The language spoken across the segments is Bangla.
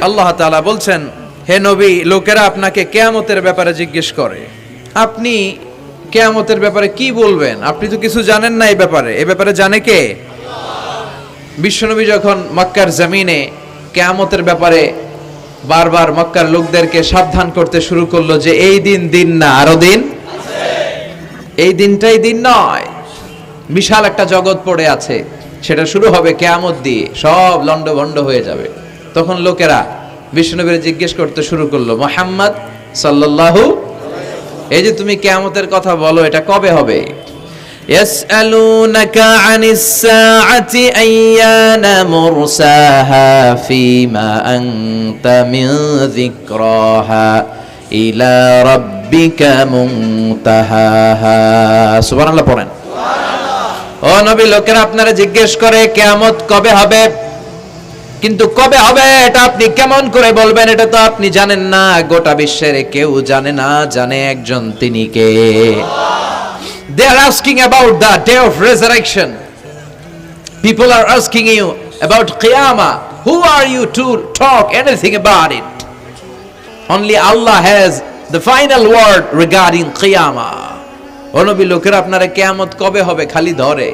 আল্লাহ তাআলা বলছেন, হে নবী, লোকেরা আপনাকে কেয়ামতের ব্যাপারে জিজ্ঞেস করে। আপনি কেয়ামতের ব্যাপারে কি বলবেন? আপনি তো কিছু জানেন না এই ব্যাপারে। এ ব্যাপারে জানে কে? বিশ্বনবী যখন মক্কার জমিনে কেয়ামতের ব্যাপারে বারবার মক্কার লোকদেরকে সাবধান করতে শুরু করল যে, এই দিন দিন না, আরও দিন? এই দিনটাই দিন নয়। বিশাল একটা জগৎ পড়ে আছে। সেটা শুরু হবে কেয়ামত দিয়ে। সব লন্ডভন্ড হয়ে যাবে। তখন লোকেরা বিষ্ণুবীর জিজ্ঞেস করতে শুরু করল, মোহাম্মদ সাল্লাল্লাহু এই যে তুমি কেয়ামতের কথা বলো, এটা কবে হবে? ইলা পড়েন। ও নবী, লোকেরা আপনারা জিজ্ঞেস করে, কেয়ামত কবে হবে? কিন্তু কবে হবে এটা আপনি কেমন করে বলবেন, এটা তো আপনি জানেন না, গোটা বিশ্বের কেউ জানে না, জানে একজন তিনি কে। They are asking about the day of resurrection people are asking you about কেয়ামা who are you to talk anything about it only Allah has the final word regarding কেয়ামা অনবি লোকের আপনারা কেয়ামত কবে হবে খালি ধরে?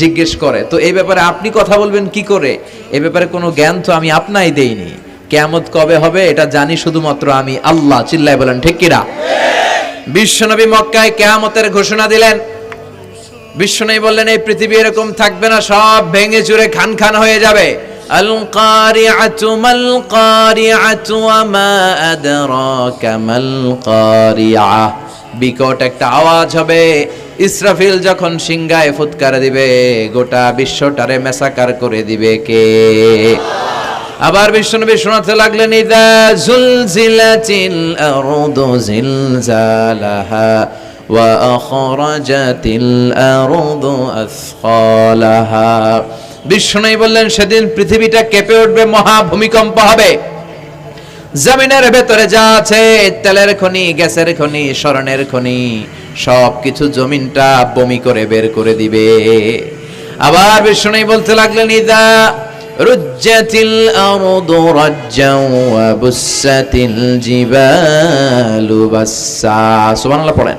জিজ্ঞেস করে, তো এই ব্যাপারে আপনি কথা বলবেন কি করে? এই ব্যাপারে কোনো জ্ঞান তো আমি আপনাই দেইনি। কেয়ামত কবে হবে এটা জানি শুধুমাত্র আমি আল্লাহ। চিল্লায় বলেন, ঠিক বিশ্বনবী মক্কায় কেয়ামতের ঘোষণা দিলেন। বিশ্বনবী বললেন, এই পৃথিবী এরকম থাকবে না, সব ভেঙে চুরে খান খান হয়ে যাবে। বিকট একটা আওয়াজ হবে। ইসরাফিল যখন সিংহায় ফুৎকার দিবে, গোটা বিশ্বটারে মেসাকার করে দিবে কে? আবার বিশ্বনবী শোনাতে লাগলেন, ইদা জুলজিলাতিল আরদু জিলজালাহা ওয়া আখরাজাতিল আরদু আসফালাহা। বিশ্বনবী বললেন, সেদিন পৃথিবীটা কেঁপে উঠবে, মহা ভূমিকম্প হবে। জমিনের ভেতরে যা আছে, তেলের খনি, গ্যাসের খনি, স্বর্ণের খনি সব কিছু জমিনটা বমি করে বের করে দিবে। আবার বিষ্ণু বলতে লাগলেন, ইদা রুজ্জাতিল আরদু রাজ্জাও ওয়া বুসাতিল জিবালু বাসসা। সুবহানাল্লাহ পড়েন।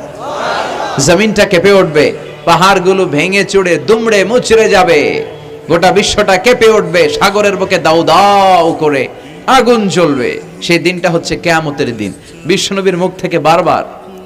জমিনটা কেঁপে উঠবে, পাহাড়গুলো ভেঙে চুড়ে, দুমড়ে মুচড়ে যাবে। গোটা বিশ্বটা কেঁপে উঠবে, সাগরের বুকে দাউ দাউ করে আগুন জ্বলবে। সেই দিনটা হচ্ছে কেয়ামতের দিন। বিশ্বনবীর মুখ থেকে বারবার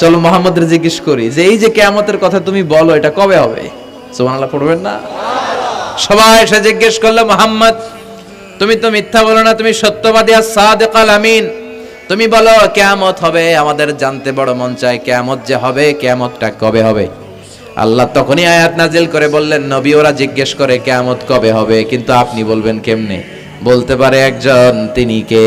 চলো মোহাম্মদের জিজ্ঞেস করি, যে এই যে কেয়ামতের কথা তুমি বলো, এটা কবে হবে? সুবহানাল্লাহ, পড়বেন না? সবাই এসে জিজ্ঞেস করল, মোহাম্মদ, তুমি তো মিথ্যা বলো না, তুমি সত্যবাদী, আর সাদেকাল আমিন। তুমি বলো, কেয়ামত হবে, আমাদের জানতে বড় মন চায় কেয়ামত যে হবে, কেয়ামতটা কবে হবে? আল্লাহ তখনই আয়াত নাজিল করে বললেন, নবী, ওরা জিজ্ঞেস করে, কেয়ামত কবে হবে? কিন্তু আপনি বলবেন, কেমনে? বলতে পারে একজন, তিনি কে?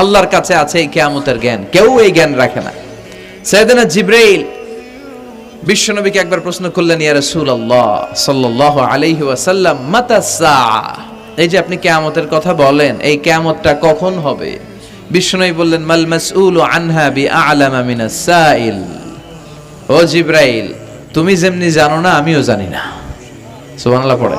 আল্লাহর কাছে আছে এই কিয়ামতের জ্ঞান। কেউ এই জ্ঞান রাখে না। জিব্রাইল বিশ্বনবীকে একবার প্রশ্ন করলেন, ইয়া সাল্লাল্লাহু আলাইহি ওয়াসাল্লাম এই যে আপনি কেয়ামতের কথা বলেন, এই কেয়ামতটা কখন হবে? বিষ্ণুই বললেন, মাল মাসউল আনহা বি আলামা মিনাস সাইল। ও জিব্রাইল, তুমি যেমনি জানো না, আমিও জানি না। সুবহানাল্লাহ পড়ে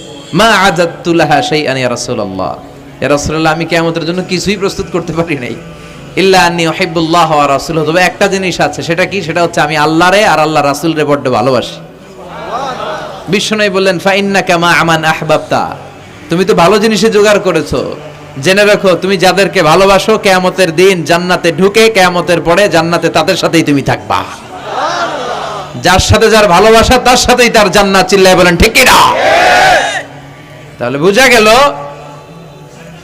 মা আযাত্তু লাহা শাইআন ইয়া রাসূলুল্লাহ। ইয়া রাসূলুল্লাহ, আমি কিয়ামতের জন্য কিছুই প্রস্তুত করতে পারি নাই। ইল্লা আন্নী উহিব্বুল্লাহ ওয়া রাসূলুহু, তবে একটা জিনিস আছে, সেটা কি? সেটা হচ্ছে আমি আল্লাহরে আর আল্লাহ রাসূলরে বড্ড ভালোবাসি। বিষ্ণু বললেন ফাইন্না কামা আমান আহবাবতা। তুমি তো ভালো জিনিসে জোগাড় করেছ। জেনে রাখো, তুমি যাদেরকে ভালোবাসো, কেয়ামতের দিন জান্নাতে ঢুকে, কেয়ামতের পরে জান্নাতে তাদের সাথেই তুমি থাকবা। যার সাথে যার ভালোবাসা, তার সাথেই তার জান্নাত চিল্লায় বলেন, ঠিক না? তাহলে বোঝা গেল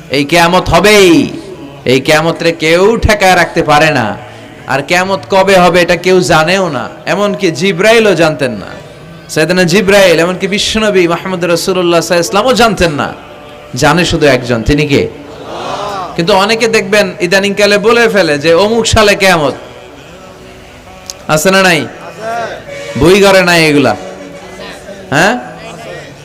এই কেয়ামত হবেই। এই কেয়ামতরে কেউ ঠেকায় রাখতে পারে না। আর কেয়ামত কবে হবে এটা কেউ জানেও না। এমনকি জিব্রাইলও জানতেন না। সৈয়দনা জিব্রাইল এমনকি বিশ্বনবী মাহমুদ রসুল্লাহ ইসলামও জানতেন না। জানে শুধু একজন তিনি কে? কিন্তু অনেকে দেখবেন ইদানিং কালে বলে ফেলে যে অমুক সালে কেয়ামত। আছে না নাই? বই ঘরে নাই এগুলা। হ্যাঁ?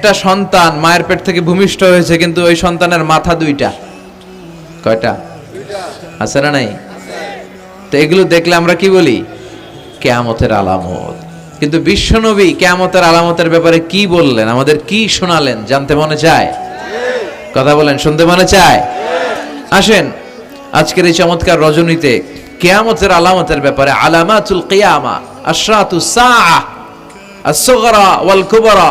একটা সন্তান মায়ের পেট থেকে ভূমিষ্ঠ হয়েছে, কিন্তু ওই সন্তানের মাথা দুইটা। কয়টা? আছে না নাই? তো এগুলো দেখলে আমরা কি বলি? কেয়ামতের আলামত। কিন্তু বিশ্বনবী কেয়ামতের আলামতের ব্যাপারে কি বললেন? আমাদের কি শোনালেন? জানতে মনে চায়? কথা বলেন, শুনতে মনে চায়? আসেন, আজকের এই চমৎকার রজনীতে কেয়ামতের আলামতের ব্যাপারে আলামাতুল কিয়ামা, আশরাতু সাআ আসগরা ওয়াল কুবরা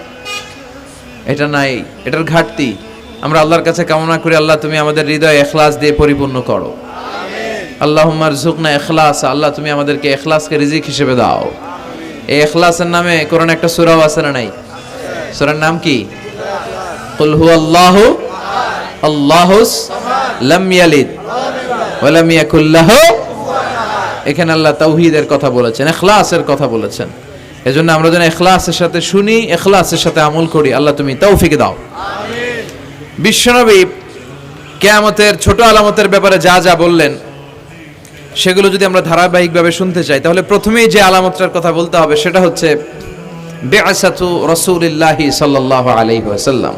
এটা নাই, এটার ঘাটতি। আমরা আল্লাহর কাছে কামনা করি, আল্লাহ তুমি আমাদের হৃদয় এখলাস দিয়ে পরিপূর্ণ করো। আল্লাহ ঝুকনা এখলাস, আল্লাহ তুমি আমাদেরকে এখলাসকে রিজিক হিসেবে দাও। এই এখলাসের নামে কোরআন একটা সুরাও আছে না নাই? সুরার নাম কি? হু আল্লাহ ইয়ালিদ ওয়া লাম ইয়াকুল লাহু। এখানে আল্লাহ তাওহীদের কথা বলেছেন, এখলাসের কথা বলেছেন। এজন্য আমরা যেন এখলাসের সাথে শুনি, এখলাসের সাথে আমল করি। আল্লাহ তুমি তৌফিক দাও। বিশ্বনবী কেয়ামতের ছোট আলামতের ব্যাপারে যা যা বললেন, সেগুলো যদি আমরা ধারাবাহিকভাবে শুনতে চাই, তাহলে প্রথমেই যে আলামতটার কথা বলতে হবে, সেটা হচ্ছে, বেআসাতু রসুলিল্লাহি সাল্লাহ আলাইহি ওয়াসাল্লাম।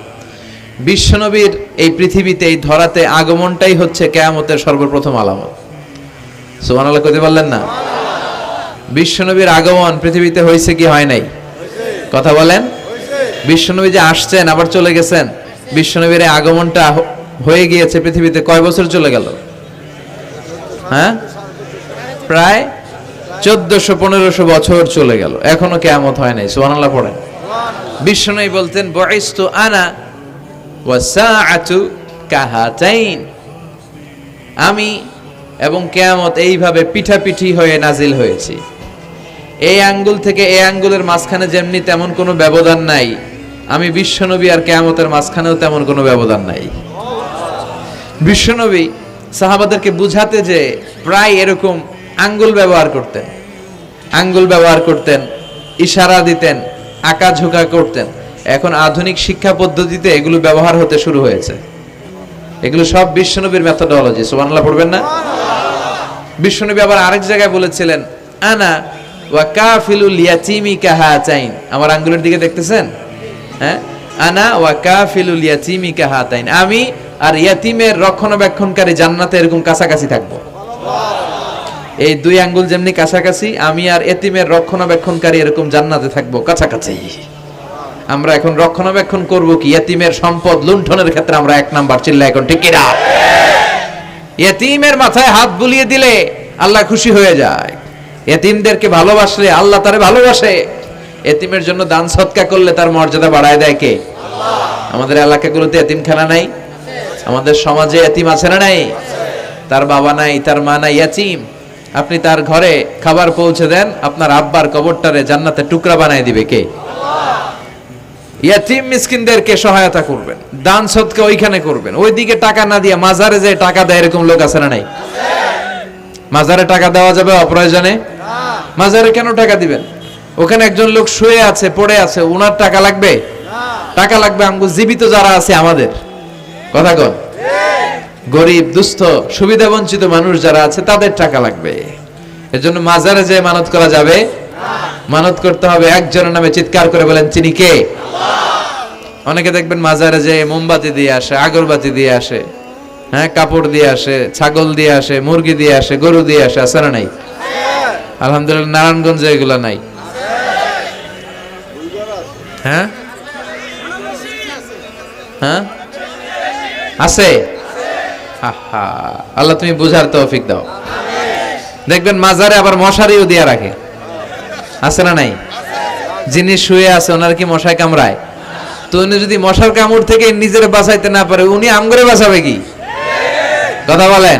বিশ্বনবীর এই পৃথিবীতে, এই ধরাতে আগমনটাই হচ্ছে কেয়ামতের সর্বপ্রথম আলামত। সুবহানাল্লাহ, কইতে পারলেন না? বিশ্বনবীর আগমন পৃথিবীতে হয়েছে কি হয় নাই? কথা বলেন। বিশ্বনবী যে আসছেন, আবার চলে গেছেন। বিশ্বনবীর এই আগমনটা হয়ে গিয়েছে পৃথিবীতে কয় বছর চলে গেল? হ্যাঁ? প্রায় চোদ্দশো, পনেরোশো বছর চলে গেল। এখনও কেয়ামত হয় নাই, সুবহানাল্লাহ পড়েন। বিশ্বনবী বলতেন বয়স্তু আনা ওয়াসাআতু কাহাতাইন। আমি এবং কেয়ামত এইভাবে পিঠাপিঠি হয়ে নাজিল হয়েছি। এই আঙ্গুল থেকে এই আঙ্গুলের মাঝখানে যেমনি তেমন কোনো ব্যবধান নাই। আমি বিশ্বনবী আর কেয়ামতের মাঝখানেও তেমন কোনো ব্যবধান নাই। বিশ্বনবী সাহাবাদেরকে বুঝাতে যে প্রায় এরকম আঙ্গুল ব্যবহার করতেন। আঙ্গুল ব্যবহার করতেন, ইশারা দিতেন, আঁকা ঝোঁকা করতেন। এখন আধুনিক শিক্ষা পদ্ধতিতে এগুলো ব্যবহার হতে শুরু হয়েছে। এগুলো সব বিশ্বনবীর মেথোডোলজি সুবহানাল্লাহ, পড়বেন না? বিশ্বনবী আবার আরেক জায়গায় বলেছিলেন, আনা আমার আঙ্গুলের দিকে দেখতেছেন? হ্যাঁ? আনা ওয়া কাফিলুল আমি আর ইয়াতিমের রক্ষণাবেক্ষণকারী জান্নাতে এরকম কাছাকাছি থাকব। এই দুই আঙ্গুল যেমনি কাছাকাছি, আমি আর এতিমের রক্ষণাবেক্ষণকারী এরকম জান্নাতে থাকব কাছাকাছি। আমরা এখন রক্ষণাবেক্ষণ করব কি? এতিমের সম্পদ লুণ্ঠনের ক্ষেত্রে আমরা এক নাম্বার চিল্লা এখন, ঠিক কিনা? এতিমের মাথায় হাত বুলিয়ে দিলে আল্লাহ খুশি হয়ে যায়। এতিমদেরকে ভালোবাসলে আল্লাহ তারে ভালোবাসে। এতিমের জন্য দান সৎকা করলে তার মর্যাদা বাড়ায় দেয় কে? আমাদের এলাকাগুলোতে এতিমখানা নাই। আমাদের সমাজে এতিম আছে না নাই? তার বাবা নাই তার মা নাই এতিম। আপনি তার ঘরে খাবার পৌঁছে দেন আপনার আব্বার কবরটারে জান্নাতে টুকরা বানায় দিবে কে? ইয়াতিম মিসকিনদেরকে সহায়তা করবেন দান সৎকা ওইখানে করবেন। ওইদিকে টাকা না দিয়ে মাজারে যে টাকা দেয় এরকম লোক আছে না নাই? মাজারে টাকা দেওয়া যাবে অপ্রয়োজনে? মাজারে কেন টাকা দিবেন? ওখানে একজন লোক শুয়ে আছে, পড়ে আছে ওনার টাকা লাগবে? টাকা লাগবে আমগো জীবিত যারা আছে আমাদের। কথা কন। গরিব, দুস্থ, সুবিধা বঞ্চিত মানুষ যারা আছে, তাদের টাকা লাগবে। এজন্য মাজারে যে মানত করা যাবে, মানত করতে হবে একজনের নামে চিৎকার করে বলেন চিনি কে? অনেকে দেখবেন মাজারে যে মোমবাতি দিয়ে আসে, আগরবাতি দিয়ে আসে হ্যাঁ কাপড় দিয়ে আসে, ছাগল দিয়ে আসে, মুরগি দিয়ে আসে, গরু দিয়ে আসে না নাই? আলহামদুলিল্লাহ, নারায়ণগঞ্জে এগুলা নাই। হ্যাঁ? হ্যাঁ? আছে? আহা, আল্লাহ তুমি বুঝার তৌফিক দাও। দেখবেন মাজারে আবার মশারিও দিয়ে রাখে। আছে না নাই? যিনি শুয়ে আছে, ওনার কি মশায় কামড়ায়? তো উনি যদি মশার কামড় থেকে নিজের বাঁচাইতে না পারে, উনি আমগরে বাঁচাবে কি? কথা বলেন।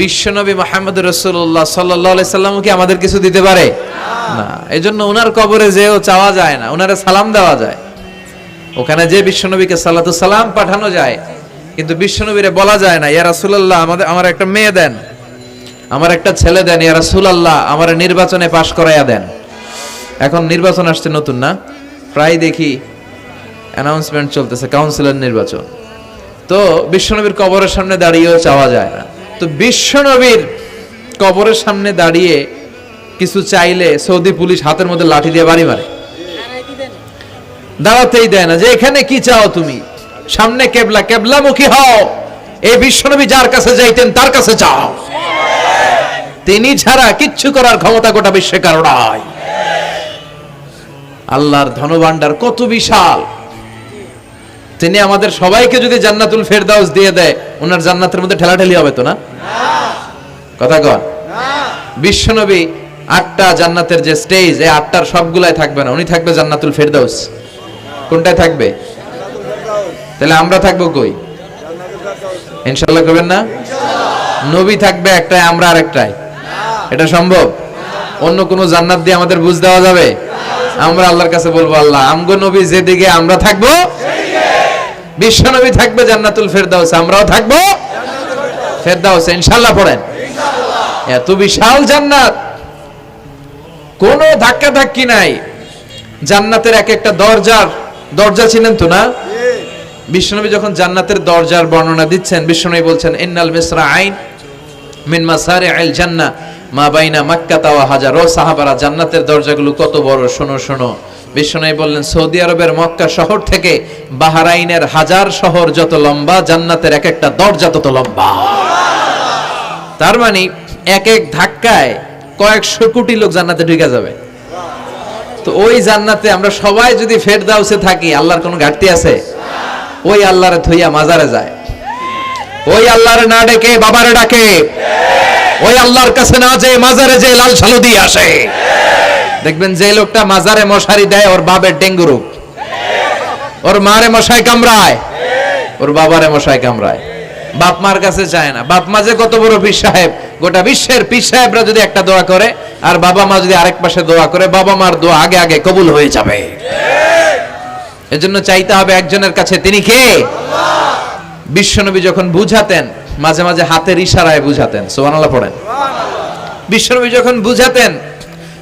বিশ্বনবী মোহাম্মদ রসুল্লাহ সাল্লাহ সাল্লাম কি আমাদের কিছু দিতে পারে? না। এই জন্য ওনার কবরে যেও চাওয়া যায় না ওনারে সালাম দেওয়া যায়। ওখানে যে বিশ্বনবীকে সাল্লাতু সালাম পাঠানো যায়, কিন্তু বিশ্বনবীরে বলা যায় না, ইয়া রাসূলুল্লাহ, আমাদের, আমার একটা মেয়ে দেন, আমার একটা ছেলে দেন, ইয়া রাসূলুল্লাহ, আমার নির্বাচনে পাশ করাইয়া দেন। এখন নির্বাচন আসছে নতুন না? প্রায় দেখি অ্যানাউন্সমেন্ট চলতেছে কাউন্সিলর নির্বাচন। তো বিশ্বনবীর কবরের সামনে দাঁড়িয়েও চাওয়া যায় না। তো বিশ্বনবীর কবরের সামনে দাঁড়িয়ে কিছু চাইলে সৌদি পুলিশ হাতের মধ্যে লাঠি দিয়ে বাড়ি মারে। দাঁড়াতেই দেয় না যে, এখানে কি চাও তুমি? সামনে কেবলা, কেবলামুখী হও। এই বিশ্বনবী যার কাছে যাইতেন, তার কাছে যাও। তিনি ছাড়া কিচ্ছু করার ক্ষমতা গোটা বিশ্বে কারও নাই। আল্লাহর ধনভাণ্ডার কত বিশাল। তিনি আমাদের সবাইকে যদি জান্নাতুল ফেরদাউস দিয়ে দেয়, ওনার জান্নাতের মধ্যে ঠেলাঠেলি হবে তো না? কথা কন। বিশ্বনবী আটটা জান্নাতের যে স্টেজ এই আটটার সবগুলাই থাকবে না। উনি থাকবে জান্নাতুল ফেরদাউস। কোনটায় থাকবে? তাহলে আমরা থাকব কই? ইনশাল্লাহ করবেন না? নবী থাকবে একটাই, আমরা এটা সম্ভব? অন্য কোনো জান্নাত দিয়ে আমাদের বুঝ দেওয়া যাবে? আমরা আল্লাহর কাছে বলব, আল্লাহ, আমগো নবী যেদিকে আমরা থাকব বিশ্ব নবী থাকবে জান্নাতুল ফেরদাউস, আমরাও থাকব ফেরদাউস ইনশাল্লাহ পড়েন। এত বিশাল জান্নাত। কোনো ধাক্কা ধাক্কি নাই। জান্নাতের এক একটা দরজার, দরজা ছিলেন তো না? বিশ্বনবী যখন জান্নাতের দরজার বর্ণনা দিচ্ছেন, বিশ্বনবী বলছেন, ইন্নাল মিসরা আইন মিন মাসারে আইল জান্না মা বাইনা মাক্কা তাওয়া হাজার। ও সাহাবারা, জান্নাতের দরজাগুলো কত বড়? শোনো শোনো। বিশ্বনবী বললেন, সৌদি আরবের মক্কা শহর থেকে বাহারাইনের হাজার শহর যত লম্বা, জান্নাতের এক একটা দরজা তত লম্বা। তার মানে এক এক ধাক্কায় কয়েকশো কোটি লোক জান্নাতে ঢুকে যাবে। তো ওই জান্নাতে আমরা সবাই যদি ফেরদাউসে থাকি, আল্লাহর কোনো ঘাটতি আছে? ওই আল্লাহরে থইয়া মাজারে যায়। ওই আল্লাহরে না ডেকে বাবারে ডাকে। ওই আল্লাহর কাছে না যে মাজারে যে লাল সালু দিয়ে আসে। দেখবেন যে লোকটা মাজারে মশারি দেয়, ওর বাবের ডেঙ্গু রোগ। ওর মারে মশাই কামড়ায়। ওর বাবারে মশাই কামড়ায়। বাপ মার কাছে চায় না। বাপ মা যে কত বড় পীর সাহেব গোটা বিশ্বের পীর সাহেবরা যদি একটা দোয়া করে আর বাবা মা যদি আরেক পাশে দোয়া করে বাবা মার দোয়া আগে আগে কবুল হয়ে যাবে। এজন্য চাইতে হবে একজনের কাছে তিনি কে? বিশ্বনবী যখন বুঝাতেন মাঝে মাঝে হাতের ইশারায় বুঝাতেন সোহানাল্লাহ পড়েন। বিশ্বনবী যখন বুঝাতেন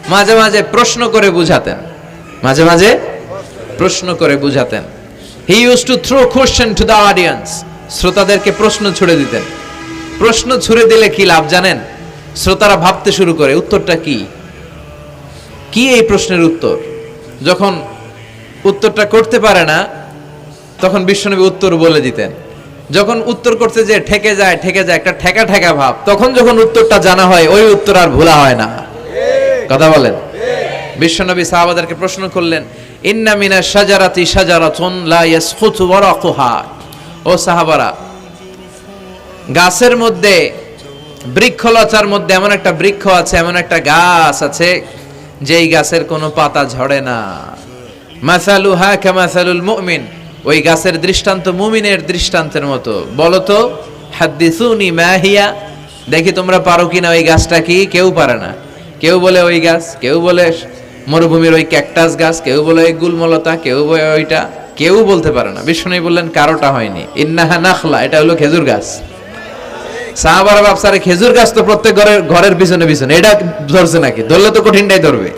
মাঝে মাঝে প্রশ্ন করে বুঝাতেন। মাঝে মাঝে প্রশ্ন করে। বুঝাতেন। He use to throw question to the audience শ্রোতাদেরকে প্রশ্ন ছুড়ে দিতেন। প্রশ্ন ছুড়ে দিলে কি লাভ জানেন? শ্রোতারা ভাবতে শুরু করে, উত্তরটা কি? কি এই প্রশ্নের উত্তর? যখন উত্তরটা করতে পারে না, তখন বিশ্বনবী উত্তর বলে দিতেন। যখন উত্তর করতে যে ঠেকে যায় ঠেকে যায়, একটা ঠেকা ঠেকা ভাব, তখন যখন উত্তরটা জানা হয়, ওই উত্তর আর ভোলা হয় না। কথা বলেন? বিশ্বনবী সাহাবাদেরকে প্রশ্ন করলেন, ইন্না মিনা শাজারাতি শাজারাতুন লা ইয়াসখুতু ওয়ারাকুহা ও সাহাবারা, গাছের মধ্যে, বৃক্ষলতার মধ্যে এমন একটা বৃক্ষ আছে, এমন একটা গাছ আছে, যেই গাছের কোনো পাতা ঝরে না। মাসালুহা কামাসালুল মুমিন, ওই গাছের দৃষ্টান্ত মুমিনের দৃষ্টান্তের মতো। বলো তো হাদ্দিসুনি মাহিয়া দেখি তোমরা পারো কিনা, ওই গাছটা কি? কেউ পারে না। কেউ বলে ওই গাছ, কেউ বলে মরুভূমির ওই ক্যাকটাস গাছ, কেউ বলে ওই গুলমলতা, কেউ বলে ওইটা। কেউ বলতে পারে না। বিষ্ণু বললেন, কারোটা হয়নি। ইন্নাহা নাখলা, এটা হলো খেজুর গাছ। সাহাবারা বাপসারে খেজুর গাছ তো প্রত্যেক ঘরের ঘরের পিছনে পিছনে। এটা ধরছে নাকি? ধরলে তো কঠিনটাই ধরবে।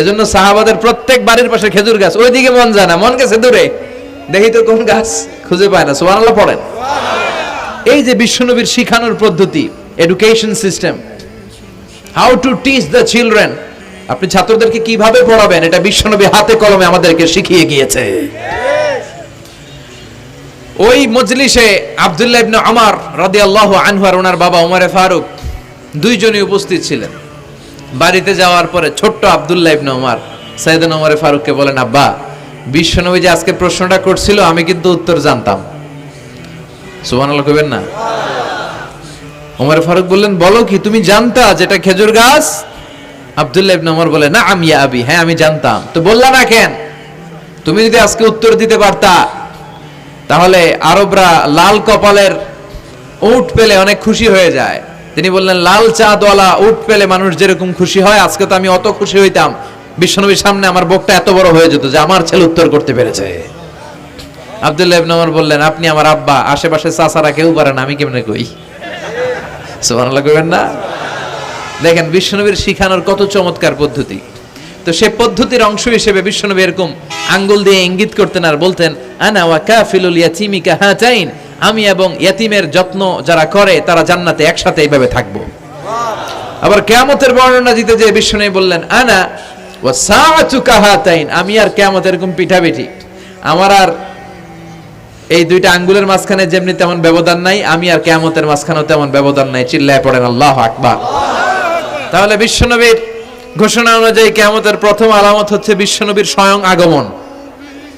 এজন্য সাহাবাদের প্রত্যেক বাড়ির পাশে খেজুর গাছ। ওইদিকে মন যায় না, মন গেছে দূরে। দেখি তো কোন গাছ খুঁজে পায় না। সুবহানাল্লাহ, পড়েন। এই যে বিশ্বনবীর শিখানোর পদ্ধতি education system how to teach the children আপনি ছাত্রদেরকে কীভাবে পড়াবেন? এটা বিশ্বনবী হাতে কলমে আমাদেরকে শিখিয়ে গিয়েছে। ওই মজলিসে আব্দুল্লাহ ইবনে আমার রাদিয়াল্লাহু আনহু আর ওনার বাবা ওমরে ফারুক দুইজনই উপস্থিত ছিলেন। বাড়িতে যাওয়ার পরে ছোট্ট আব্দুল্লাহ ইবনে ওমর সাইয়েদন ওমরে ফারুককে বলেন, আব্বা, বিশ্বনবী যে আজকে প্রশ্নটা করছিল, আমি কিন্তু উত্তর জানতাম। সুবহানাল্লাহ কইবেন না? ওমর ফারুক বললেন, বলো কি, তুমি জানতা যেটা খেজুর গাছ আব্দুল্লাহ ইবনে ওমর বলে না আমি আবি। হ্যাঁ আমি জানতাম। তো বললা না কেন? তুমি যদি আজকে উত্তর দিতে পারতা, তাহলে আরবরা লাল কপালের উট পেলে অনেক খুশি হয়ে যায়। তিনি বললেন, লাল চাঁদওয়ালা উট পেলে মানুষ যেরকম খুশি হয়, আজকে তো আমি অত খুশি হইতাম। বিশ্বনবীর সামনে আমার বুকটা এত বড় হয়ে যেত যে আমার ছেলে উত্তর করতে পেরেছে। আব্দুল্লাহ ইবনে ওমর বললেন, আপনি আমার আব্বা, আশেপাশে চাচারা কেউ পারেন আমি কেমনে কই? সুবহানাল্লাহ কইবেন না? দেখেন, বিশ্বনবীর শিখানোর কত চমৎকার পদ্ধতি। তো সে পদ্ধতির অংশ হিসেবে বিশ্বনবী এরকম আঙ্গুল দিয়ে ইঙ্গিত করতেন আর বলতেন, আনা ওয়া কাফিলুল ইয়াতিমি কাহাতাইন আমি এবং ইয়াতিমের যত্ন যারা করে, তারা জান্নাতে একসাথে এইভাবে থাকব। আবার কিয়ামতের বর্ণনা দিতে যে বিশ্বনবী বললেন, আনা ওয়া সাআতু কাহাতাইন আমি আর কিয়ামত এরকম পিঠাপিঠি। আমার আর এই দুইটা আঙ্গুলের মাঝখানে যেমনি তেমন ব্যবধান নাই, আমি আর কিয়ামতের মাঝখানেও তেমন ব্যবধান নাই। চিল্লায় পড়েন, আল্লাহ আকবার। তাহলে বিশ্বনবীর ঘোষণা অনুযায়ী কেমতের প্রথম আলামত হচ্ছে বিশ্বনবীর স্বয়ং আগমন।